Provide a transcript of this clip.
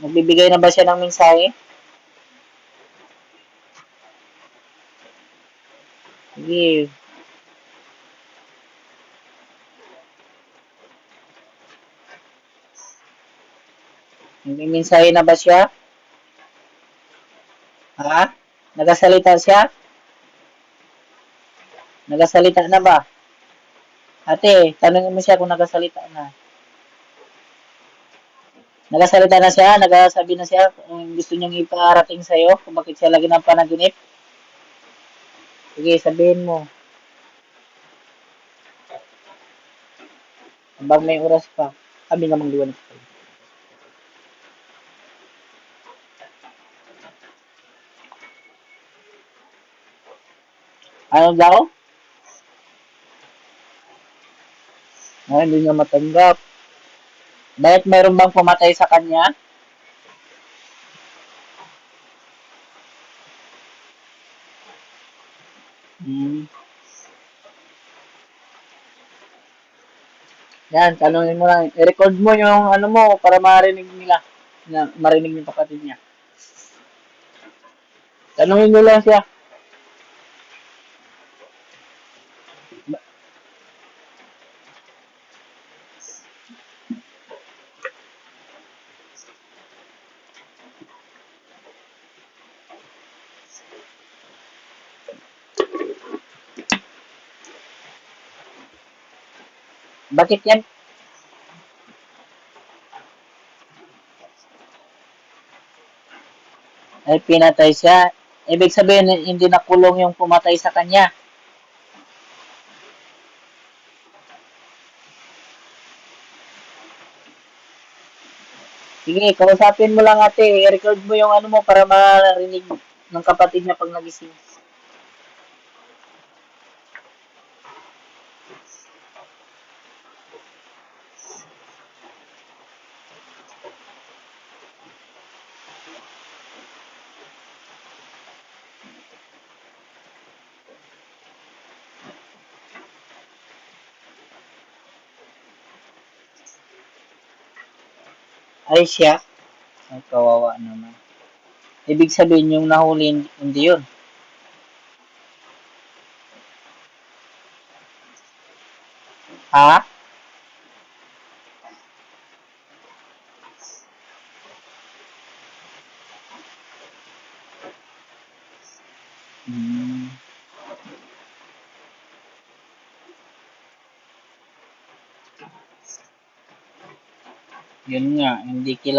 Nagbibigay na ba siya ng mensahe? Sige. May mensahe na ba siya? Ha? Nagasalita siya? Nagasalita na ba? Ate, tanongin mo siya kung nagasalita na. Nagasalita na siya? Nagasabi na siya kung gusto niyang iparating sa'yo kung bakit siya lagi ng panaginip? Sige, sabihin mo. Habang may oras pa, kami namang liwanag pa. Ano daw? Ay, hindi niya matanggap. Bakit mayroon bang pumatay sa kanya? Hmm. Yan, tanungin mo lang. I-record mo yung ano mo para marinig nila. Na, marinig yung kapatid niya. Tanungin mo lang siya. Bakit yan? Ay, pinatay siya. Ibig sabihin, hindi nakulong yung pumatay sa kanya. Sige, kausapin mo lang ate. I-record mo yung ano mo para marinig ng kapatid niya pag nagising. Ay siya. Ay, kawawa naman. Ibig sabihin yung nahuli, hindi yun. Ha? Hmm. Yun nga, hindi kilala.